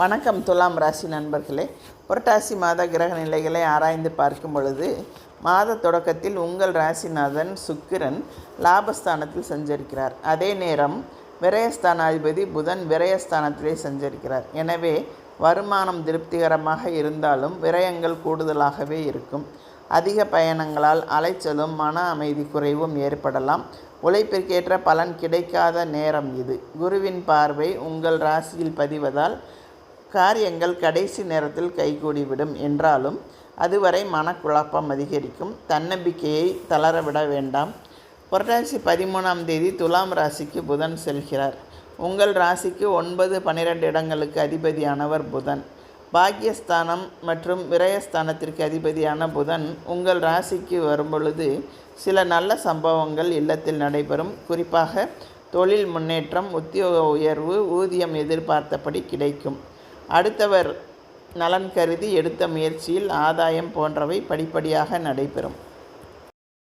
வணக்கம் துலாம் ராசி நண்பர்களே. புரட்டாசி மாத கிரக நிலைகளை ஆராய்ந்து பார்க்கும் பொழுது மாத தொடக்கத்தில் உங்கள் ராசிநாதன் சுக்கிரன் லாபஸ்தானத்தில் சஞ்சரிக்கிறார். அதே நேரம் விரயஸ்தானாதிபதி புதன் விரயஸ்தானத்திலே சஞ்சரிக்கிறார். எனவே வருமானம் திருப்திகரமாக இருந்தாலும் விரயங்கள் கூடுதலாகவே இருக்கும். அதிக பயணங்களால் அலைச்சலும் மன அமைதி குறைவும் ஏற்படலாம். உழைப்பிற்கேற்ற பலன் கிடைக்காத நேரம் இது. குருவின் பார்வை உங்கள் ராசியில் பதிவதால் காரியங்கள் கடைசி நேரத்தில் கைகூடிவிடும் என்றாலும் அதுவரை மனக்குழப்பம் அதிகரிக்கும். தன்னம்பிக்கையை தளரவிட வேண்டாம். புரட்டாசி பதிமூணாம் தேதி துலாம் ராசிக்கு புதன் செல்கிறார். உங்கள் ராசிக்கு ஒன்பது பன்னிரெண்டு இடங்களுக்கு அதிபதியானவர் புதன். பாக்கியஸ்தானம் மற்றும் விரயஸ்தானத்திற்கு அதிபதியான புதன் உங்கள் ராசிக்கு வரும்பொழுது சில நல்ல சம்பவங்கள் இல்லத்தில் நடைபெறும். குறிப்பாக தொழில் முன்னேற்றம் உத்தியோக உயர்வு ஊதியம் எதிர்பார்த்தபடி கிடைக்கும். அடுத்தவர் நலன் கருதி எடுத்த முயற்சியில் ஆதாயம் போன்றவை படிப்படியாக நடைபெறும்.